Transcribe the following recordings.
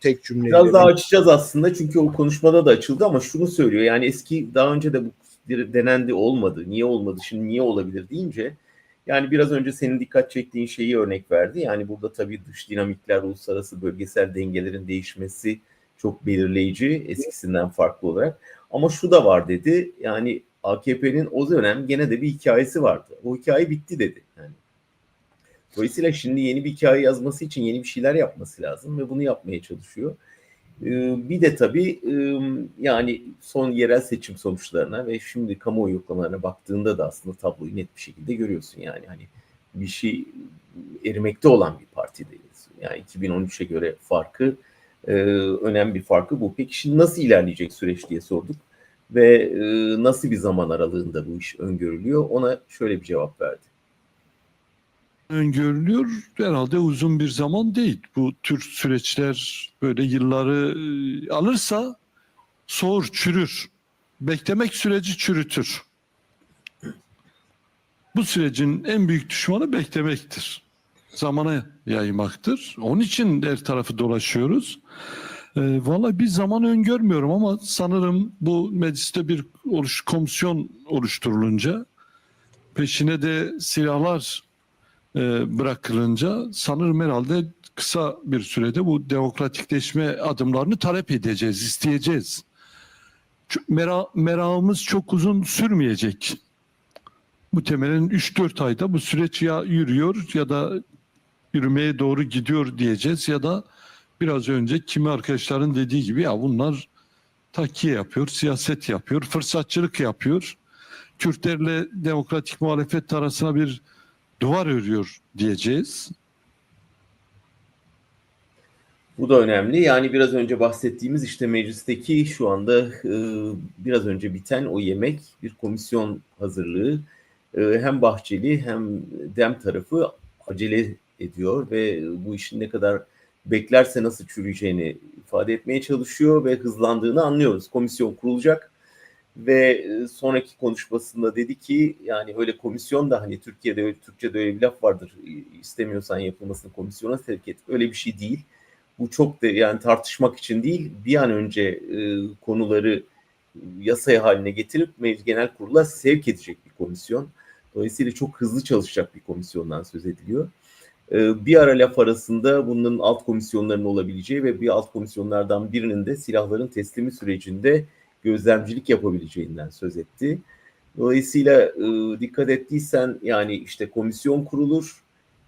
tek cümleyle. Biraz daha açacağız aslında çünkü o konuşmada da açıldı ama şunu söylüyor. Yani eski daha önce de bu denendi olmadı. Niye olmadı şimdi niye olabilir deyince yani biraz önce senin dikkat çektiğin şeyi örnek verdi. Yani burada tabii dış dinamikler, uluslararası bölgesel dengelerin değişmesi çok belirleyici eskisinden farklı olarak. Ama şu da var dedi. Yani AKP'nin o dönem gene de bir hikayesi vardı. O hikaye bitti dedi. Yani Dolayısıyla şimdi yeni bir hikaye yazması için yeni bir şeyler yapması lazım ve bunu yapmaya çalışıyor. Ee, Bir de tabii ıı, yani son yerel seçim sonuçlarına ve şimdi kamuoyu yoklamalarına baktığında da aslında tabloyu net bir şekilde görüyorsun. Yani hani bir şey erimekte olan bir partideyiz. Yani 2013'e göre farkı e, önemli bir farkı bu. Peki şimdi nasıl ilerleyecek süreç diye sorduk ve e, nasıl bir zaman aralığında bu iş öngörülüyor ona şöyle bir cevap verdi. Öngörülüyor. Herhalde uzun bir zaman değil. Bu tür süreçler böyle yılları e, alırsa soğur, çürür. Beklemek süreci çürütür. Bu sürecin en büyük düşmanı beklemektir. Zamana yaymaktır. Onun için her tarafı dolaşıyoruz. E, Valla bir zaman öngörmüyorum ama sanırım bu mecliste bir oluş, komisyon oluşturulunca peşine de silahlar e, bırakılınca sanırım herhalde kısa bir sürede bu demokratikleşme adımlarını talep edeceğiz, isteyeceğiz. Mera, merakımız çok uzun sürmeyecek. Muhtemelen 3-4 ayda bu süreç ya yürüyor ya da yürümeye doğru gidiyor diyeceğiz ya da biraz önce kimi arkadaşların dediği gibi ya bunlar takiye yapıyor, siyaset yapıyor, fırsatçılık yapıyor. Kürtlerle demokratik muhalefet arasına bir duvar örüyor diyeceğiz. Bu da önemli. Yani biraz önce bahsettiğimiz işte meclisteki şu anda e, biraz önce biten o yemek bir komisyon hazırlığı. E, hem Bahçeli hem Dem tarafı acele ediyor ve bu işin ne kadar beklerse nasıl çürüyeceğini ifade etmeye çalışıyor ve hızlandığını anlıyoruz. Komisyon kurulacak ve e, sonraki konuşmasında dedi ki yani öyle komisyon da hani Türkiye'de öyle, Türkçe'de öyle bir laf vardır istemiyorsan yapılmasını komisyona sevk et. Öyle bir şey değil. Bu çok da yani tartışmak için değil bir an önce e, konuları yasaya haline getirip Meclis Genel Kurulu'na sevk edecek bir komisyon. Dolayısıyla çok hızlı çalışacak bir komisyondan söz ediliyor. E, bir ara laf arasında bunun alt komisyonların olabileceği ve bir alt komisyonlardan birinin de silahların teslimi sürecinde gözlemcilik yapabileceğinden söz etti. Dolayısıyla e, dikkat ettiysen yani işte komisyon kurulur,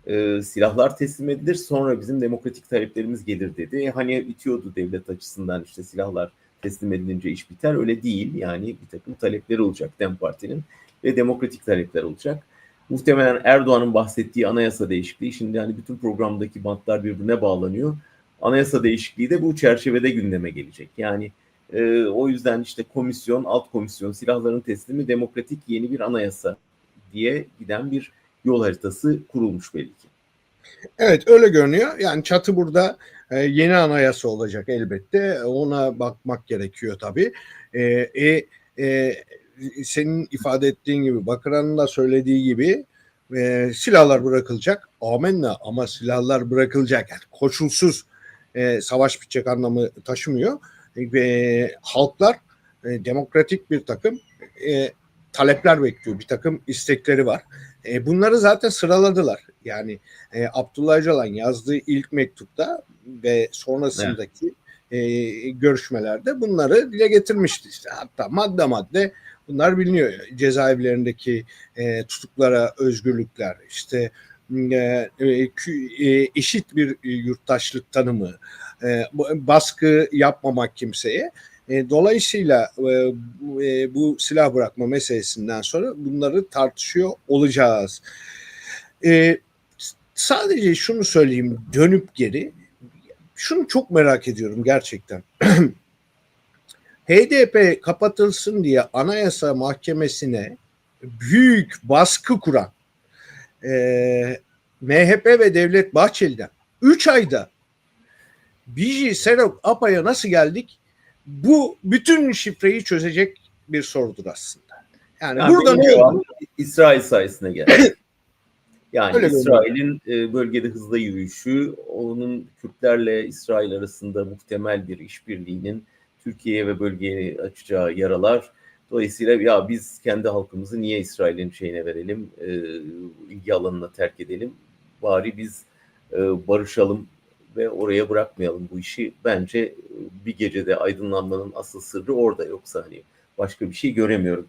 e, silahlar teslim edilir, sonra bizim demokratik taleplerimiz gelir dedi. Hani bitiyordu devlet açısından işte silahlar teslim edilince iş biter. Öyle değil yani bir takım talepleri olacak DEM Parti'nin ve demokratik talepler olacak. Muhtemelen Erdoğan'ın bahsettiği anayasa değişikliği, şimdi hani bütün programdaki bantlar birbirine bağlanıyor. Anayasa değişikliği de bu çerçevede gündeme gelecek. Yani e, o yüzden işte komisyon, alt komisyon, silahların teslimi, demokratik yeni bir anayasa diye giden bir yol haritası kurulmuş belli ki. Evet öyle görünüyor. Yani çatı burada e, yeni anayasa olacak elbette. Ona bakmak gerekiyor tabii. E, e, e, senin ifade ettiğin gibi Bakıran'ın da söylediği gibi e, silahlar bırakılacak. Amenna ama silahlar bırakılacak. Yani koşulsuz e, savaş bitecek anlamı taşımıyor. Ve halklar e, demokratik bir takım e, talepler bekliyor. Bir takım istekleri var. E, bunları zaten sıraladılar. Yani e, Abdullah Öcalan yazdığı ilk mektupta ve sonrasındaki e, görüşmelerde bunları dile getirmişti. İşte hatta madde madde bunlar biliniyor. Cezaevlerindeki e, tutuklara özgürlükler, işte e, e, e, eşit bir yurttaşlık tanımı, e, baskı yapmamak kimseye. E, dolayısıyla e, bu- e, silah bırakma meselesinden sonra bunları tartışıyor olacağız. E, sadece şunu söyleyeyim dönüp geri. Şunu çok merak ediyorum gerçekten. HDP kapatılsın diye Anayasa Mahkemesi'ne büyük baskı kuran e, MHP ve Devlet Bahçeli'den 3 ayda Biji, Serok, APA'ya nasıl geldik? Bu bütün şifreyi çözecek bir sorudur aslında. Yani Yani burada ne İsrail sayesinde geldi. Yani Öyle. İsrail'in e, bölgede hızla yürüyüşü, onun Kürtlerle İsrail arasında muhtemel bir işbirliğinin Türkiye'ye ve bölgeye açacağı yaralar. Dolayısıyla ya biz kendi halkımızı niye İsrail'in şeyine verelim, e, ilgi alanına terk edelim, bari biz e, barışalım ve oraya bırakmayalım bu işi. Bence e, bir gecede aydınlanmanın asıl sırrı orada yoksa hani başka bir şey göremiyorum.